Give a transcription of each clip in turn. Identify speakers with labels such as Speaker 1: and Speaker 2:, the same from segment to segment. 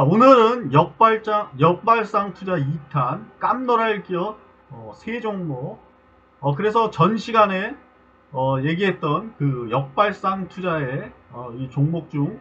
Speaker 1: 자, 오늘은 역발장, 역발상 투자 2탄, 깜놀할 기업, 어, 세 종목. 어, 그래서 전 시간에, 어, 얘기했던 그 역발상 투자의, 어, 이 종목 중,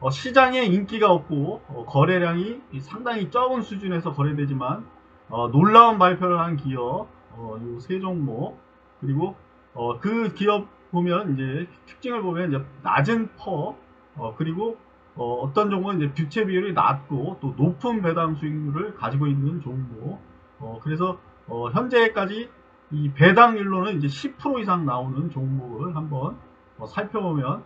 Speaker 1: 어, 시장에 인기가 없고, 어, 거래량이 상당히 적은 수준에서 거래되지만, 어, 놀라운 발표를 한 기업, 어, 이세 종목, 그리고, 어, 그 기업 보면, 이제, 특징을 보면, 이제, 낮은 퍼, 어, 그리고, 어, 떤 종목은 이제 부채 비율이 낮고 또 높은 배당 수익률을 가지고 있는 종목. 어, 그래서 어, 현재까지 이 배당률로는 이제 10% 이상 나오는 종목을 한번 어, 살펴보면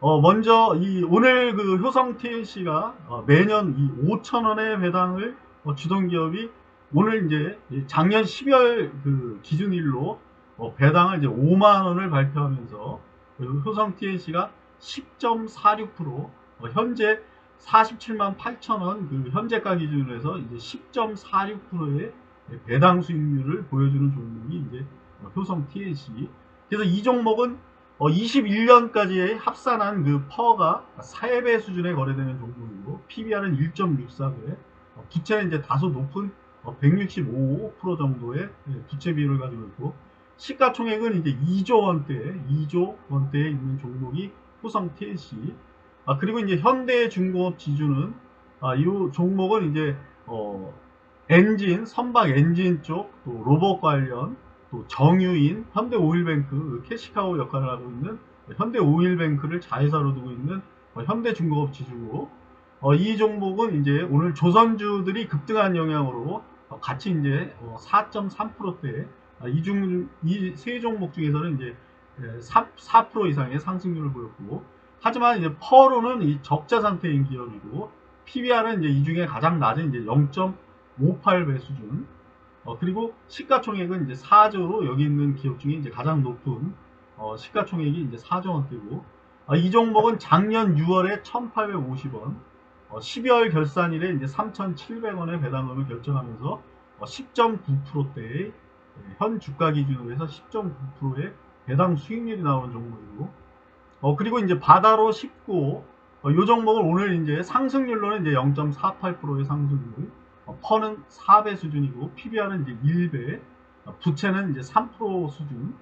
Speaker 1: 어, 먼저 이 오늘 그 효성 TLC가 어, 매년 이 5천 원의 배당을 어, 주던 기업이 오늘 이제 작년 12월 그 기준일로 어, 배당을 이제 5만 원을 발표하면서 그 효성 TLC가 10.46% 어, 현재 47만 8천 원그 현재가 기준으로 해서 이제 10.46%의 배당 수익률을 보여주는 종목이 이제 어, 효성 TLC. 그래서 이 종목은 21년까지의 합산한 그 퍼가 4배 수준에 거래되는 종목이고 PBR은 1.64배, 어, 부채는 이제 다소 높은 165% 정도의 예, 부채 비율을 가지고 있고 시가총액은 이제 2조 원대, 2조 원대에 있는 종목이 효성 TLC. 아, 그리고 이제 현대 중공업 지주는 아, 이 종목은 이제 어, 엔진, 선박 엔진 쪽, 또 로봇 관련, 또 정유인, 현대 오일뱅크, 그 캐시카우 역할을 하고 있는 현대 오일뱅크를 자회사로 두고 있는 어, 현대 중공업 지주고, 어, 이 종목은 이제 오늘 조선주들이 급등한 영향으로 어, 같이 이제 4.3%대, 아, 이 중, 이 세 종목 중에서는 이제 4, 4% 이상의 상승률을 보였고, 하지만 이제 퍼로는 이 적자 상태인 기업이고 PBR은 이제 이 중에 가장 낮은 이제 0.58배 수준. 어, 그리고 시가총액은 이제 4조로 여기 있는 기업 중에 이제 가장 높은 어, 시가총액이 이제 4조 원대고 어, 이 종목은 작년 6월에 1,850원, 12월 결산일에 이제 3,700원의 배당금을 결정하면서 10.9%대의 현 주가 기준으로 해서 10.9%의 배당 수익률이 나오는 종목이고 어, 그리고 이제 바다로 19, 어, 요 종목은 오늘 이제 상승률로는 이제 0.48%의 상승률, 어, 퍼는 4배 수준이고, PBR은 이제 1배, 어, 부채는 이제 3% 수준,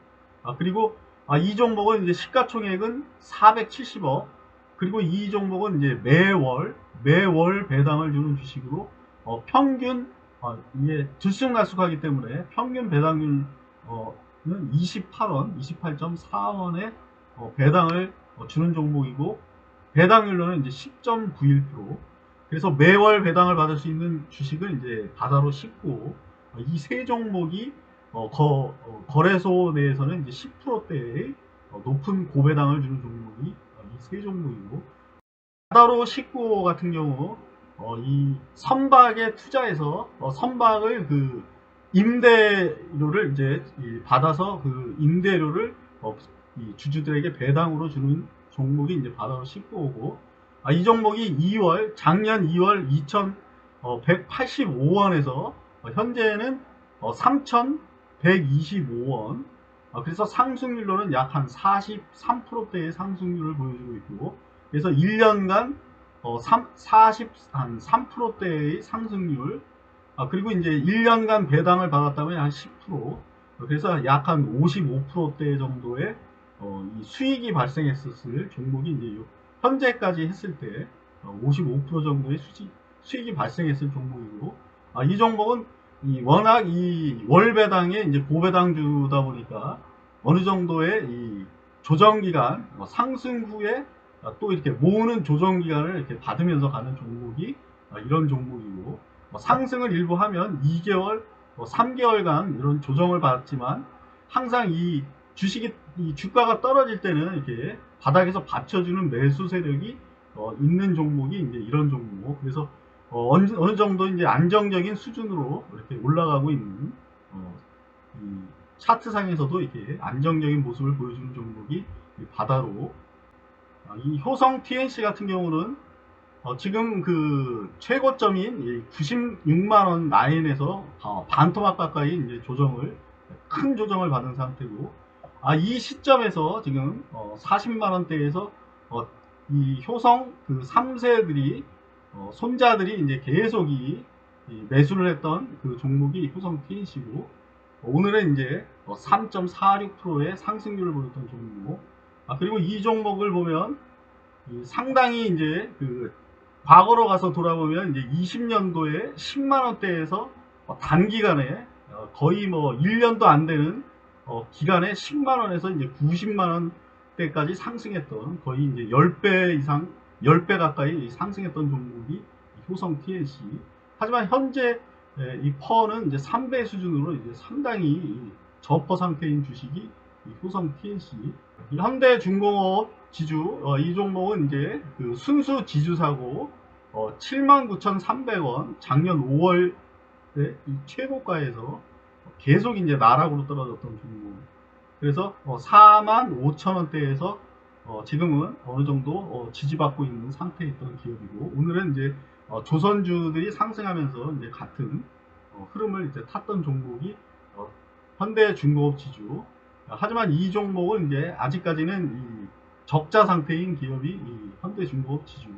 Speaker 1: 아, 그리고 아, 이 종목은 이제 시가총액은 470억, 그리고 이 종목은 이제 매월, 매월 배당을 주는 주식으로, 어, 평균, 어, 이게 들쑥날쑥하기 때문에 평균 배당률, 어, 는 28원, 28.4원에 어, 배당을 어, 주는 종목이고 배당률로는 이제 10.91% 그래서 매월 배당을 받을 수 있는 주식을 이제 바다로 싣고 어, 이세 종목이 거, 거래소 내에서는 이제 10%대의 높은 고배당을 주는 종목이 이 세 종목이고 바다로 싣고 같은 경우 이 선박에 투자해서 선박을 그 임대료를 이제 받아서 그 임대료를 이 주주들에게 배당으로 주는 종목이 이제 바다로 싣고 오고 아, 이 종목이 2월 작년 2월 2,185원에서 어, 현재는 어, 3,125원. 아, 그래서 상승률로는 약 한 43%대의 상승률을 보여주고 있고 그래서 1년간 어, 3, 40, 한 3%대의 상승률. 아, 그리고 이제 1년간 배당을 받았다면 한 10% 그래서 약 한 55%대 정도의 어, 이 수익이 발생했었을 종목이 이제 현재까지 했을 때 55% 어, 정도의 수익, 수익이 발생했을 종목이고 아, 이 종목은 이 워낙 이 월배당에 이제 고배당주다 보니까 어느 정도의 이 조정 기간 뭐 상승 후에 또 이렇게 모으는 조정 기간을 이렇게 받으면서 가는 종목이 아, 이런 종목이고 뭐 상승을 일부 하면 2개월, 뭐 3개월간 이런 조정을 받지만 항상 이 주식이 이 주가가 떨어질 때는 이렇게 바닥에서 받쳐주는 매수 세력이 어, 있는 종목이 이제 이런 종목. 그래서 어, 어느, 어느, 정도 이제 안정적인 수준으로 이렇게 올라가고 있는 어, 이 차트상에서도 이렇게 안정적인 모습을 보여주는 종목이 바다로 아, 이 효성 TNC 같은 경우는 어, 지금 그 최고점인 96만원 라인에서 어, 반토막 가까이 이제 조정을 큰 조정을 받은 상태고 아, 이 시점에서 지금 어, 40만 원대에서 어, 이 효성 그 3세들이 어, 손자들이 이제 계속 이, 이 매수를 했던 그 종목이 효성 TNC고 오늘은 이제 3.46%의 상승률을 보였던 종목. 아, 그리고 이 종목을 보면 이 상당히 이제 그 과거로 가서 돌아보면 이제 20년도에 10만 원대에서 어, 단기간에 어, 거의 뭐 1년도 안 되는 어, 기간에 10만 원에서 이제 90만 원대까지 상승했던 거의 이제 10배 이상 10배 가까이 상승했던 종목이 이 효성 TLC. 하지만 현재 예, 이 퍼는 이제 3배 수준으로 이제 상당히 이 저퍼 상태인 주식이 이 효성 TLC. 이 현대중공업 지주 어, 이 종목은 이제 그 순수 지주사고 어, 79,300원 작년 5월에 이 최고가에서 계속 이제 나락으로 떨어졌던 종목. 그래서 어, 45,000원대에서 어, 지금은 어느 정도 어, 지지받고 있는 상태에 있던 기업이고 오늘은 이제 어, 조선주들이 상승하면서 이제 같은 어, 흐름을 이제 탔던 종목이 어, 현대중공업 지주. 하지만 이 종목은 이제 아직까지는 이 적자 상태인 기업이 이 현대중공업 지주.